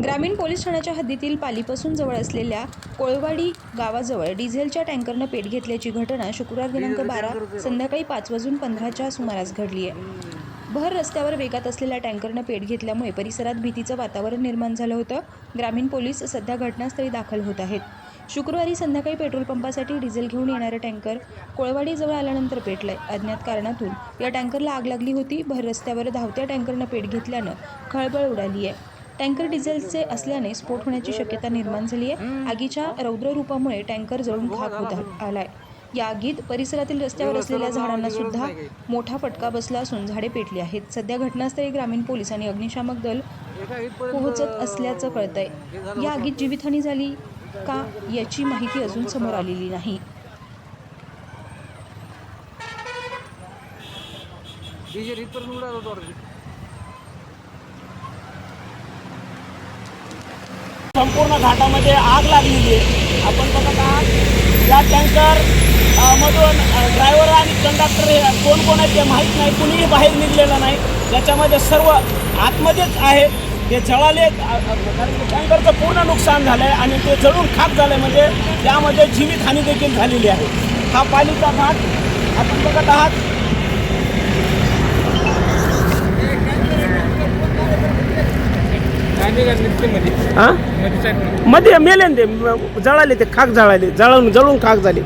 ग्रामीण पोलीस ठाण्याच्या हद्दीतील पालीपासून जवळ असलेल्या कोळवाडी गावाजवळ डिझेलच्या टँकरनं पेट घेतल्याची घटना शुक्रवार दिनांक बारा संध्याकाळी पाच वाजून पंधराच्या सुमारास घडली आहे. भर रस्त्यावर वेगात असलेल्या टँकरनं पेट घेतल्यामुळे परिसरात भीतीचं वातावरण निर्माण झालं होतं. ग्रामीण पोलीस सध्या घटनास्थळी दाखल होत आहेत. शुक्रवारी संध्याकाळी पेट्रोल पंपासाठी डिझेल घेऊन येणारं टँकर कोळवाडीजवळ आल्यानंतर पेटलंय. अज्ञात कारणातून या टँकरला आग लागली होती. भर रस्त्यावर धावत्या टँकरनं पेट घेतल्यानं खळबळ उडाली आहे. टँकर डिझेलचे असल्याने स्फोट होण्याची शक्यता निर्माण झाली आहे. आगीच्या रौद्र रूपामुळे टँकर जळून खाक होत आलाय. या आगीत परिसरातील रस्त्यावर असलेल्या झाडांना सुद्धा मोठा फटका बसला असून झाडे पेटली आहेत. सध्या घटनास्थळी ग्रामीण पोलीस आणि अग्निशामक दल पोहोचत असल्याचं कळतंय. या आगीत जीवितहानी झाली का याची माहिती अजून समोर आलेली नाही. डीजे इथपर्यंत उडाला होता संपूर्ण घाटामध्ये आग लागलेली आहे. आपण बघत आहात या टँकर मधून ड्रायव्हर आणि कंडक्टर हे कोण कोण आहेत ते माहीत नाही कुणीही बाहेर निघलेलं नाही. त्याच्यामध्ये सर्व आतमध्येच आहे. ते जळाले कारण की टँकरचं पूर्ण नुकसान झालं आहे आणि ते जळून खाक झालं आहे म्हणजे त्यामध्ये जीवितहानी देखील झालेली आहे. हा पालीचा घाट आपण बघत आहात हां? मध्ये मेले ते जळाले ते खाक जळाले जळून जळून खाक झाले.